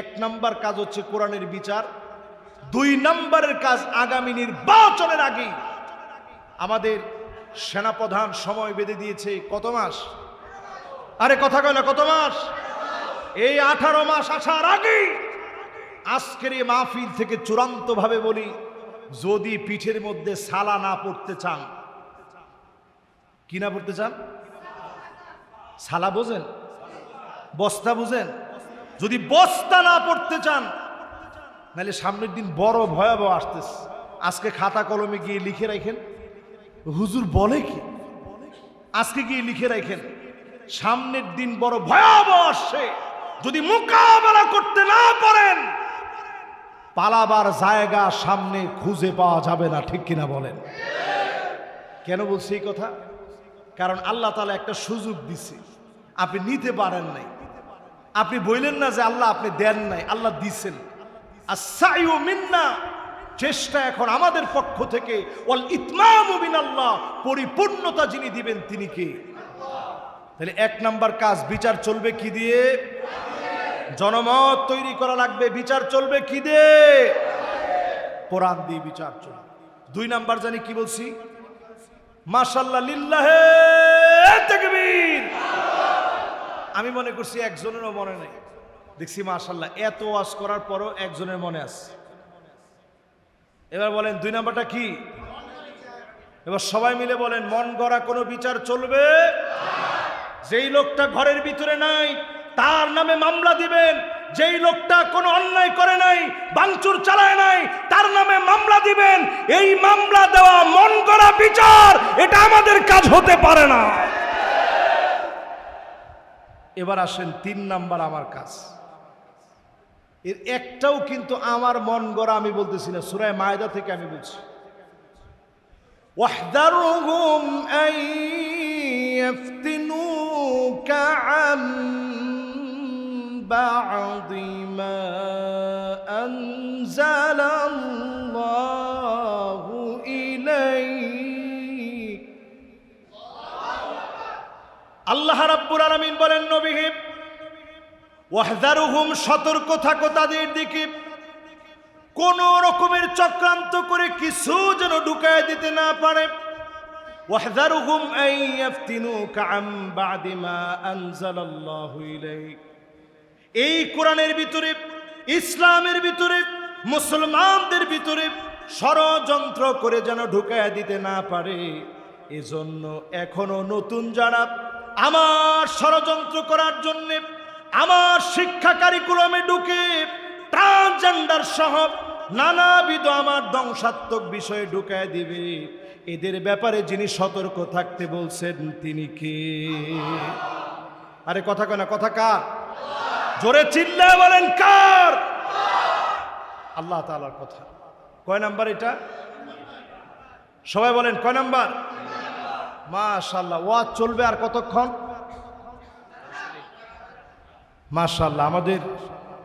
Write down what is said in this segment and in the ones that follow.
এক নাম্বার কাজ হচ্ছে কোরআনের বিচার, দুই নাম্বারের কাজ আগামী নির্বাচনের আগে। আমাদের সেনাপ্রধান সময় বেঁধে দিয়েছে কত মাস? আরে কথা কয় না, কত মাস? এই আঠারো মাস আসার আগে। আজকের এই মাহফিল থেকে চূড়ান্ত ভাবে বলি, যদি পিঠের মধ্যে সালা না পড়তে চান, কি না পড়তে চান? সালা বোঝেন? বস্তা বুঝেন? যদি বস্তা না পড়তে চান, নাহলে সামনের দিন বড় ভয়াবহ আসতেছে। আজকে খাতা কলমে গিয়ে লিখে রাখেন। হুজুর বলে কি? আজকে গিয়ে লিখে রাখেন, সামনের দিন বড় ভয়াবহ আসছে। যদি মোকাবেলা করতে না পারেন, পালাবার জায়গা সামনে খুঁজে পাওয়া যাবে না, ঠিক কিনা বলেন? কেন বলছি এই কথা? কারণ আল্লাহ তালা একটা সুযোগ দিছে। আপনি নিতে পারেন নাই। আপনি বললেন না যে আল্লাহ আপনি দেন নাই, আল্লাহ দিছেন। আর সাইও মিন্না, চেষ্টা এখন আমাদের পক্ষ থেকে, ওয়াল ইতমামু আল্লাহ পরিপূর্ণতা যিনি দিবেন তিনি কে? তাহলে এক নাম্বার কাজ, বিচার চলবে কি দিয়ে? জনমত তৈরি করা লাগবে, বিচার চলবে কি দিয়ে? কোরআন দিয়ে বিচার চলবে। দুই নাম্বার জানি কি বলছি? মাশাল্লাহ লিল্লাহে তাকবীর আমি মনে করছি একজনেরও মনে নেই। দেখছি মাশাল্লাহ এত ওয়াজ করার পরও একজনের মনে আছে। এবার বলেন, দুই নাম্বারটা কি? এবার সবাই মিলে বলেন, মন গড়া কোনো বিচার চলবে? যেই লোকটা ঘরের ভিতরে নাই, তার নামে মামলা দিবেন। যেই লোকটা কোনো অন্যায় করে নাই বাংচুর চালায় নাই, তার নামে মামলা দিবেন। এই মামলা দেওয়া মন গড়া বিচার, এটা আমাদের কাজ হতে পারে না। এবার আসেন তিন নাম্বার আমার কাজ। এর একটাও কিন্তু আমার মন গড়া আমি বলতেছি না সুরায় মায়দা থেকে আমি বলছি। ওয়াহদারুহুম আইয়াফতিনুকা আল্লাহ রাব্বুল আলামিন বলেন নবীকে ওয়াহদারুহুম সতর্ক থাকো তাদের দিকে। কোন রকমের চক্রান্ত করে কিছু যেন ঢুকায় দিতে না পারে। ওয়াহদারুহুম আন ইয়াফতিনুকা আম বাদি মা আনজালাল্লাহু ইলাইক। এই কোরআনের ভিতরে, ইসলামের ভিতরে, মুসলমানদের ভিতরে ষড়যন্ত্র করে যেন ঢুকায় দিতে না পারে, এজন্য এখনও নতুন যারা আমার ষড়যন্ত্র করার জন্যে, আমার শিক্ষা কারিকুলামে ঢুকে ট্রান্সজেন্ডার সহ নানাবিধ আমার ধ্বংসাত্মক বিষয়ে ঢুকায় দিবে। এদের ব্যাপারে যিনি সতর্ক থাকতে বলছেন, তিনি কে? আরে কথা কয় না, কথা কার? জোরে চিল্লা বলেন, কার? আল্লাহ তাআলার কথা। কয় নাম্বার এটা? সবাই বলেন, কয় নাম্বার? মাশাল্লাহ, ওয়াজ চলবে আর কতক্ষণ? মাশাল্লাহ, আমাদের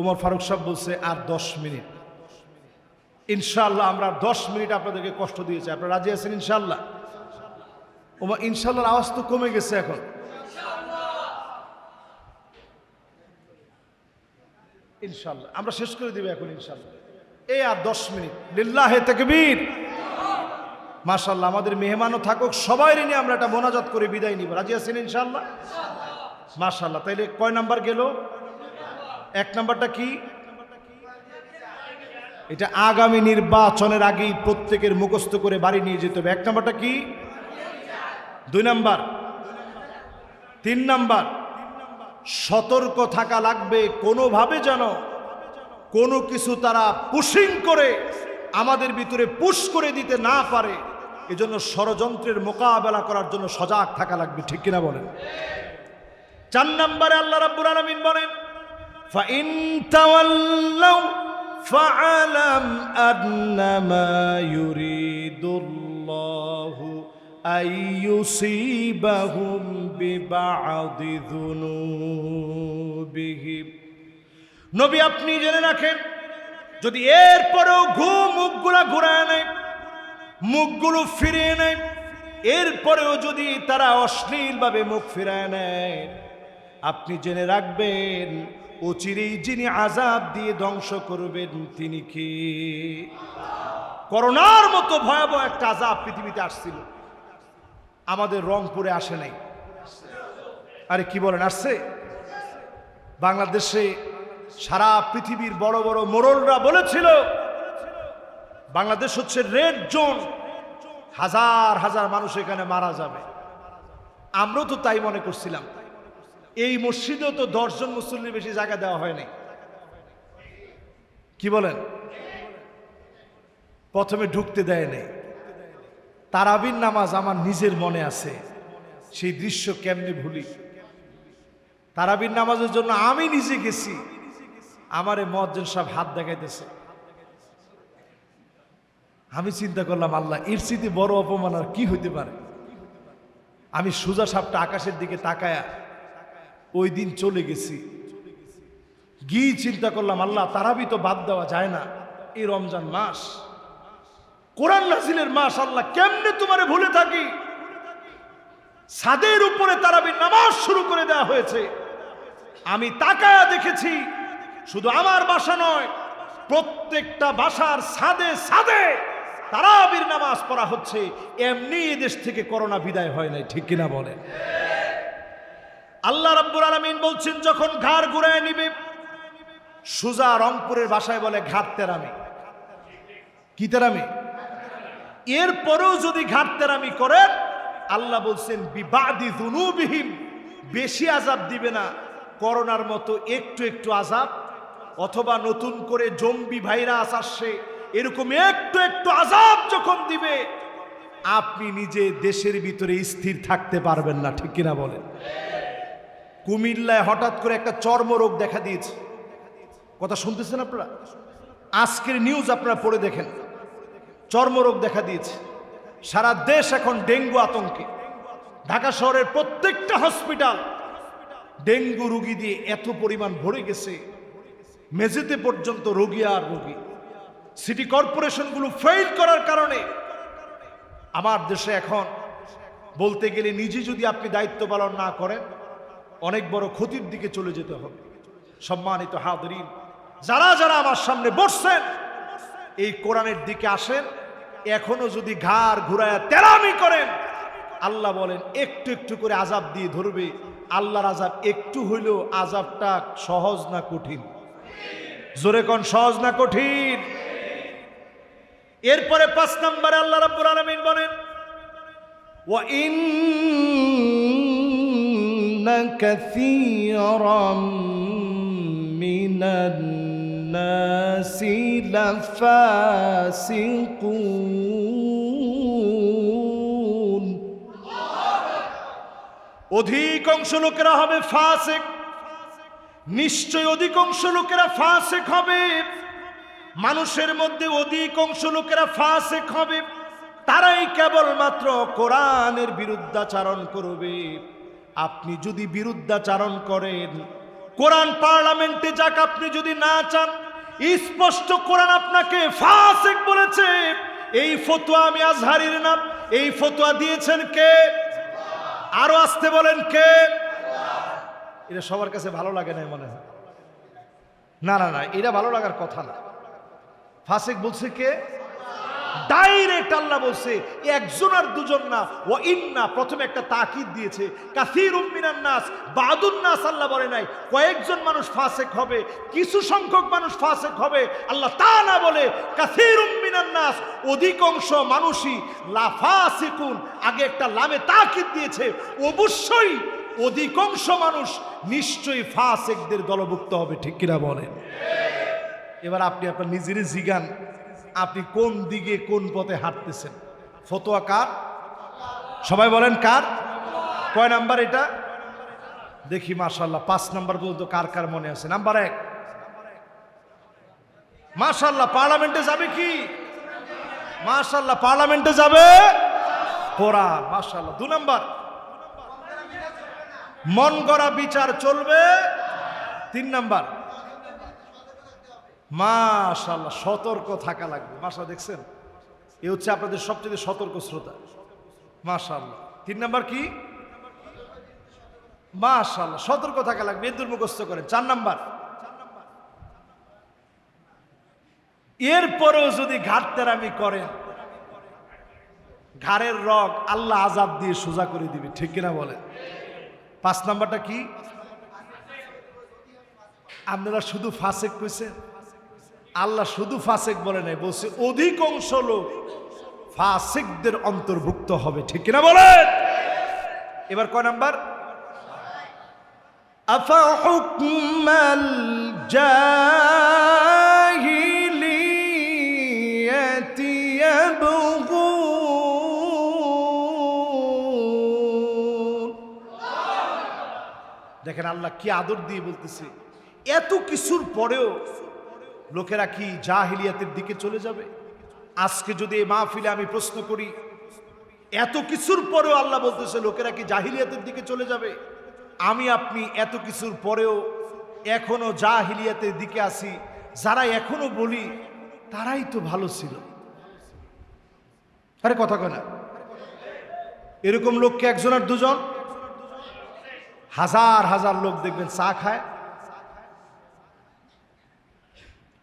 উমর ফারুক সাহেব বলছে আর দশ মিনিট। ইনশাল্লাহ আমরা দশ মিনিট আপনাদেরকে কষ্ট দিয়েছি। আপনারা রাজি আছেন ইনশাল্লাহ? ওমা ইনশাল্লাহর আওয়াজ তো কমে গেছে এখন। ইনশাল্লাহ, আমরা শেষ করে দিব এখন ইনশাল্লাহ। এই আর দশ মিনিট। লিল্লাহে তাকবীর। মাশাল্লাহ আমাদের মেহমানও থাকুক সবাই নিয়ে আমরা একটা মোনাজাত করে বিদায় নিব। রাজি আছেন ইনশাল্লাহ মাশাল্লাহ তাইলে কয় নাম্বার গেল? এক নাম্বারটা কি? এটা আগামী নির্বাচনের আগেই প্রত্যেকের মুখস্থ করে বাড়ি নিয়ে যেতে হবে। এক নাম্বারটা কি? দুই নাম্বার। তিন নাম্বার। সতর্ক থাকা লাগবে, কোনোভাবে যেন কোনো কিছু তারা পুশিং করে আমাদের ভিতরে পুশ করে দিতে না পারে। এজন্য ষড়যন্ত্রের মোকাবেলা করার জন্য সজাগ থাকা লাগবে ঠিক কিনা বলেন চার নম্বরে আল্লাহ রাব্বুল আলামিন বলেন فإن تولوا فاعلم أنما يريد الله أن يصيبهم ببعض ذنوبهم নবী আপনি জেনে রাখেন যদি এরপরেও ঘুম মুখগুলা ঘুরায় নেয় মুখগুলো ফিরিয়ে নেয়। এরপরেও যদি তারা অশ্লীলভাবে মুখ ফিরায় নেয়, আপনি জেনে রাখবেন, অচিরেই যিনি আজাব দিয়ে ধ্বংস করবেন তিনি কি? করোনার মতো ভয়াবহ একটা আজাব পৃথিবীতে আসছিল। আমাদের রংপুরে আসে নাই। আরে কি বলেন, আসছে? বাংলাদেশে সারা পৃথিবীর বড় বড় মোরলরা বলেছিল বাংলাদেশ হচ্ছে রেড জোন। হাজার হাজার মানুষ এখানে মারা যাবে। আমরাও তো তাই মনে করছিলাম। এই মসজিদেও তো দশজন মুসল্লি বেশি জায়গা দেওয়া হয়নি। কি বলেন? প্রথমে ঢুকতে দেয় নেই। তারাবির নামাজ আমার নিজের মনে আছে। সেই দৃশ্য কেমনে ভুলি? তারাবির নামাজের জন্য আমি নিজে গেছি। আমারে মজ্জন সাহেব হাত দেখাইতেছে। আমি চিন্তা করলাম, আল্লাহ, এর স্মৃতি বড় অপমান আর কি হইতে পারে? আমি সোজা সাপটা আকাশের দিকে তাকায়া ওই দিন চলে গেছি। গিয়ে চিন্তা করলাম, আল্লাহ, তারাবি তো বাদ দেওয়া যায় না এই রমজান মাস। কোরআন নাজিলের মাস, আল্লাহ, কেমনে তোমারে ভুলে থাকি? সাদের উপরে তারাবির নামাজ শুরু করে দেওয়া হয়েছে। আমি তাকায়া দেখেছি, শুধু আমার বাসা নয়, প্রত্যেকটা বাসার সাদে ছাদে তারাবির নামাজ পড়া হচ্ছে, এমনি দেশ থেকে করোনা বিদায় হয় নাই, ঠিক কিনা বলেন? আল্লাহ রাব্বুল আলামিন বলছেন, যখন ঘাড় ঘুরায় নিবে, সুজা রংপুরের ভাষায় বলে, ঘাট তেরামি। কি তেরামি? এরপরেও যদি ঘাট তেরামি করেন, আল্লাহ বলছেন, বিবাদি দুনুবিহীন বেশি আজাব দিবে না, করোনার মতো একটু একটু আজাব অথবা নতুন করে জম্বি ভাইরাস আসছে এরকম একটু একটু আজাব যখন দিবে, আপনি নিজে দেশের ভিতরে স্থির থাকতে পারবেন না, ঠিক কিনা বলেন? কুমিল্লায় হঠাৎ করে একটা চর্মরোগ দেখা দিয়েছে। কথা শুনতেছেন আপনারা? আজকের নিউজ আপনারা পড়ে দেখেন। চর্মরোগ দেখা দিয়েছে। সারা দেশ এখন ডেঙ্গু আতঙ্কে। ঢাকা শহরের প্রত্যেকটা হসপিটাল ডেঙ্গু রোগী দিয়ে এত পরিমাণ ভরে গেছে। মেঝেতে পর্যন্ত রোগী আর রোগী। সিটি কর্পোরেশনগুলো ফেল করার কারণে আমার দেশে এখন বলতে গেলে নিজে যদি আপনি দায়িত্ব পালন না করেন, অনেক বড় ক্ষতির দিকে চলে যেতে হবে। সম্মানিত হাদরিন যারা যারা আমার সামনে বসছেন, এই কোরআনের দিকে আসেন, এখনও যদি ঘাড় ঘুরায় তেরামি করেন, আল্লাহ বলেন, একটু একটু করে আজাব দিয়ে ধরবে। আল্লাহর আজাব একটু হইলেও আজাবটা সহজ না কঠিন? জোরে কোন সহজ না কঠিন? এরপরে পাঁচ নম্বরে আল্লাহ রাব্বুল আলামিন বলেন, ওয়া ইন্না কাসীরাম মিনান নাসি লাফাসিকুন। অধিকাংশ লোকেরা হবে ফাসিক, নিশ্চয় অধিকাংশ লোকেরা ফাসিক হবে। মানুষের মধ্যে অধিকাংশ লোকেরা ফাসেক হবে। তারাই কেবলমাত্র কোরআনের বিরুদ্ধাচারণ করবে। আপনি যদি বিরুদ্ধাচারণ করেন, কোরআন পার্লামেন্টে যাক আপনি যদি না চান, স্পষ্ট কোরআন আপনাকে ফাসেক বলেছে। এই ফতোয়া আমি আজহারির নাম, এই ফতোয়া দিয়েছেন কে? আরও আসতে বলেন কে? এটা সবার কাছে ভালো লাগে না মনে হয়। না না না, এটা ভালো লাগার কথা না। ফাসেক বলছে কে? ডাইরেক্ট আল্লাহ বলছে একজন আর দুজন না। ও ইন্না, প্রথমে একটা তাকিদ দিয়েছে কাসির উম্মিনান নাস, বাদুন নাস আল্লাহ বলে নাই। কয়েকজন মানুষ ফাসেক হবে, কিছু সংখ্যক মানুষ ফাসেক হবে। আল্লাহ তা না বলে কাসির উম্মিনান নাস, অধিকাংশ মানুষই লাফাসিকুন আগে একটা লামে তাকিদ দিয়েছে, অবশ্যই অধিকাংশ মানুষ নিশ্চয়ই ফাসেকদের দলভুক্ত হবে, ঠিক কিনা বলেন? এবার আপনি আপনার নিজেরই জিগান, আপনি কোন দিকে, কোন পথে হাঁটতেছেন? ফতোয়া কার? সবাই বলেন কার? কয় নাম্বার এটা? দেখি মাশাল্লাহ পাঁচ নাম্বার পর্যন্ত কার কার মনে আছে? নাম্বার এক। মাশাল্লাহ পার্লামেন্টে যাবে কি? মাশাল্লাহ পার্লামেন্টে যাবে? কোরআন মাশাল্লাহ দু নাম্বার। মন গড়া বিচার চলবে? তিন নাম্বার। মাশাল্লাহ সতর্ক থাকা লাগবে। মাশা দেখছেন? এ হচ্ছে আপনাদের সবচেয়ে সতর্ক শ্রোতা। মাশাল্লাহ তিন নম্বর কি? মাশাল্লাহ সতর্ক থাকা লাগবে, এর মুখস্থ করে চার নম্বর। এরপরেও যদি ঘাটতেরামি করেন, ঘাড়ের রগ আল্লাহ আজাব দিয়ে সোজা করে দিবে, ঠিক কিনা বলে পাঁচ নাম্বারটা কি? আপনারা শুধু ফাঁসে কইছেন? আল্লাহ শুধু ফাসেক বলে নাই বলছে অধিকাংশ লোক ফাসেকদের অন্তর্ভুক্ত হবে ঠিক কিনা বলেন এবার কয় নাম্বার أفحكم الجاهلية يبغون দেখেন আল্লাহ কি আদর দিয়ে বলতেছে এত কিছুর পরেও লোকেরা কি জাহিলিয়াতের দিকে চলে যাবে? আজকে যদি এই মাহফিলে আমি প্রশ্ন করি, এত কিছুর পরেও আল্লাহ বলতেছে, লোকেরা কি জাহিলিয়াতের দিকে চলে যাবে? আমি, আপনি এত কিছুর পরেও এখনও জাহিলিয়াতের দিকে আসি যারা এখনও বলি, তারাই তো ভালো ছিল। আরে কথা কয় না। এরকম লোককে একজন আর দুজন? হাজার হাজার লোক দেখবেন চা খায়।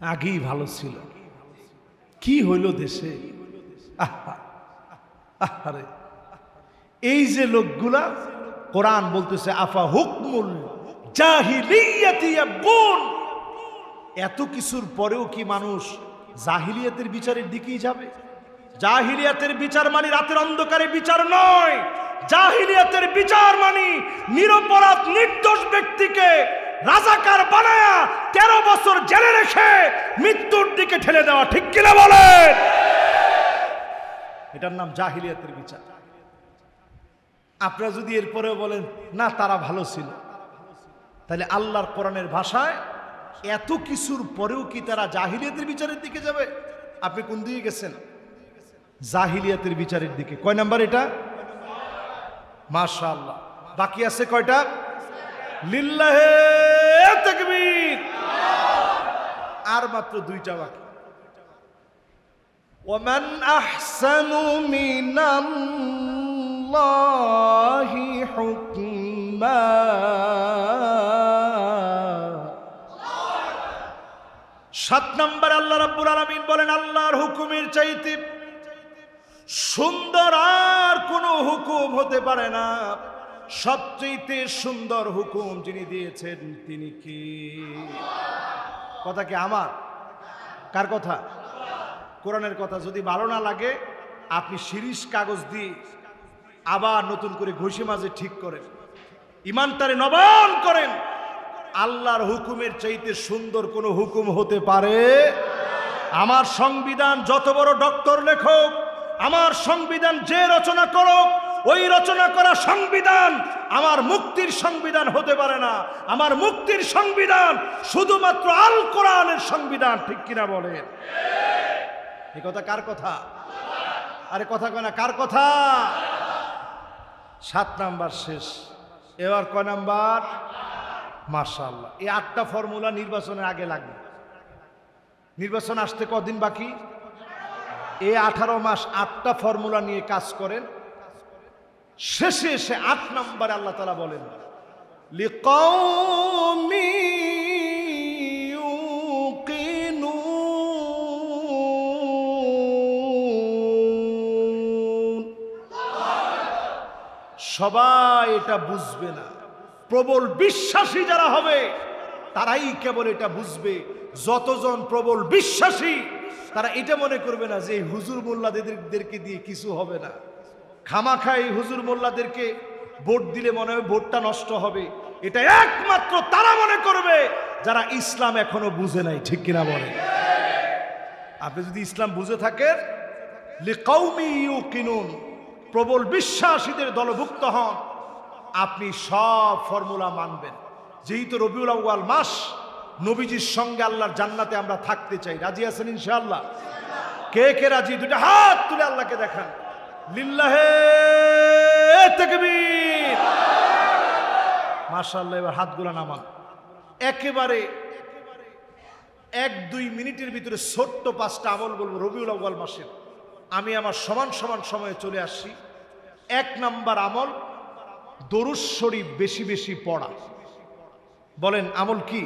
আগেই ভালো ছিল। কি হইল দেশে? আহা, এই যে লোকগুলা কোরআন বলতেছে আফা হুকমুল এত কিছুর পরেও কি মানুষ জাহিলিয়াতের বিচারের দিকেই যাবে? জাহিলিয়াতের বিচার মানে রাতের অন্ধকারে বিচার নয়। জাহিলিয়াতের বিচার মানে নিরপরাধ নির্দোষ ব্যক্তিকে রাজাকার বানায়া তেরো বছর জেলে রেখে মৃত্যুর দিকে ঠেলে দেওয়া ঠিক কিনা বলেন? এটার নাম জাহিলিয়াতের বিচার। আপনারা যদি এরপরেও বলেন, না, তারা ভালো ছিল। তাহলে আল্লাহর কোরআনের ভাষায় এত কিছুর পরেও কি তারা জাহিলিয়াতের বিচারের দিকে যাবে? আপনি কোন দিকে গেছেন? জাহিলিয়াতের বিচারের দিকে। কয় নাম্বার এটা? মাশাআল্লাহ। বাকি আছে কয়টা? লিল্লাহে তাকবীর আর মাত্র দুইটা বাকি ومن أحسن من الله حكما সাত নম্বর আল্লাহ রাব্বুল আলামিন বলেন আল্লাহর হুকুমের চাইতে সুন্দর আর কোনো হুকুম হতে পারে না সবচেয়ে সুন্দর হুকুম যিনি দিয়েছেন, তিনি কি? কথা কি আমার? কার কথা? কোরআনের কথা। যদি ভালো না লাগে, আপনি শিরিষ কাগজ দিয়ে আবার নতুন করে ঘষে মাঝে ঠিক করেন। ইমানটারে নবায়ন করেন। আল্লাহর হুকুমের চাইতে সুন্দর কোনো হুকুম হতে পারে? আমার সংবিধান যত বড় ডক্টর লেখক, আমার সংবিধান যে রচনা করুক ওই রচনা করা সংবিধান আমার মুক্তির সংবিধান হতে পারে না। আমার মুক্তির সংবিধান শুধুমাত্র আল কোরআনের সংবিধান, ঠিক কিনা বলেন? এই কথা কার কথা? আরে কথা কয় না, কার কথা? সাত নাম্বার শেষ। এবার কয় নাম্বার? মার্শাল্লাহ এই আটটা ফর্মুলা নির্বাচনের আগে লাগবে। নির্বাচন আসতে কদিন বাকি? এই আঠারো মাস আটটা ফর্মুলা নিয়ে কাজ করেন। শেষে এসে আট নম্বরে আল্লাহ তালা বলেন সবাই এটা বুঝবে না। প্রবল বিশ্বাসী যারা হবে, তারাই কেবল এটা বুঝবে। যতজন প্রবল বিশ্বাসী, তারা এটা মনে করবে না যে হুজুর মোল্লাদেরকে দিয়ে কিছু হবে না। খামাখাই হুজুর মোল্লাদেরকে ভোট দিলে মনে হবে ভোটটা নষ্ট হবে। এটা একমাত্র তারা মনে করবে, যারা ইসলাম এখনও বুঝে নাই, ঠিক কিনা বলে আপনি যদি ইসলাম বুঝে থাকেন ইউকিনুন, প্রবল বিশ্বাসীদের দলভুক্ত হন, আপনি সব ফর্মুলা মানবেন। যেহেতু রবিউল আউয়াল মাস, নবীজির সঙ্গে আল্লাহর জান্নাতে আমরা থাকতে চাই। রাজি আছেন ইনশাআল্লাহ? কে কে রাজি? দুটা হাত তুলে আল্লাহকে দেখান। লিল্লাহে তাকবীর। মাশাআল্লাহ, এবার হাতগুলো নামান। একেবারে এক দুই মিনিটের ভিতরে ছোট্ট পাঁচটা আমল বলব, রবিউল আউ্বাল মাসের। আমি আমার সমান সমান সময়ে চলে আসছি। এক নাম্বার আমল, দরুদ বেশি বেশি পড়া। বলেন, আমল কি?